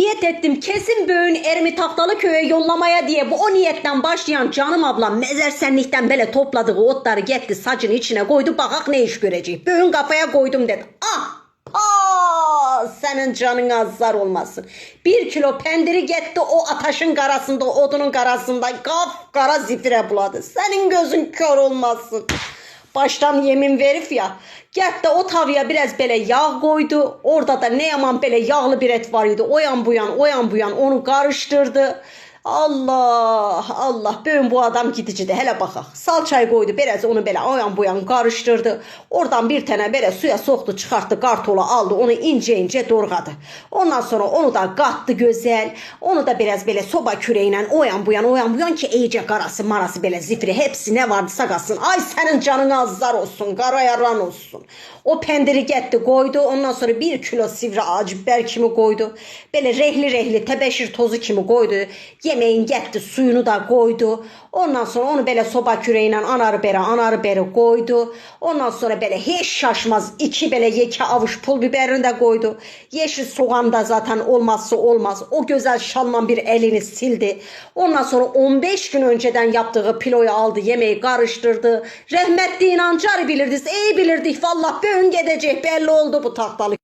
Niyet ettim kesin böğün erimi tahtalı köye yollamaya diye bu o niyetten başlayan canım ablam mezersenlikten böyle topladığı otları getti sacın içine koydu bakak ne iş görecek. Böğün kafaya koydum dedi. Ah! Aa, senin canın azar olmasın. Bir kilo pendiri gitti o ataşın karasında, odunun karasında kaf kara zifire buladı. Senin gözün kör olmasın. Baştan yemin verif ya. Gitti o tavaya biraz böyle yağ koydu. Orada da ne yaman böyle yağlı bir et var idi. O yan bu yan, o yan bu yan onu karıştırdı. Allah Allah bugün bu adam gidici de hele bakak. Salçayı koydu biraz onu böyle o yan bu yan karıştırdı. Oradan bir tane böyle suya soktu çıkarttı kartola aldı onu ince ince doğradı. Ondan sonra onu da kattı güzel. Onu da biraz böyle soba küreğiyle o yan bu yan o yan bu yan ki iyice karası marası böyle zifiri hepsi ne vardı sakasın. Ay senin canın azlar olsun kara yaran olsun. O pendiri gitti koydu ondan sonra bir kilo sivri acı biber kimi koydu. Böyle rehli rehli tebeşir tozu kimi koydu. Yemeğin gitti suyunu da koydu. Ondan sonra onu böyle soba küreğiyle anarı beri anarı beri koydu. Ondan sonra böyle hiç şaşmaz iki böyle yeke avuç pul biberini de koydu. Yeşil soğan da zaten olmazsa olmaz. O güzel şalman bir elini sildi. Ondan sonra 15 gün önceden yaptığı piloyu aldı yemeği karıştırdı. Rahmetli inancar bilirdik iyi bilirdik. Vallahi bugün gidecek belli oldu bu tahtalı.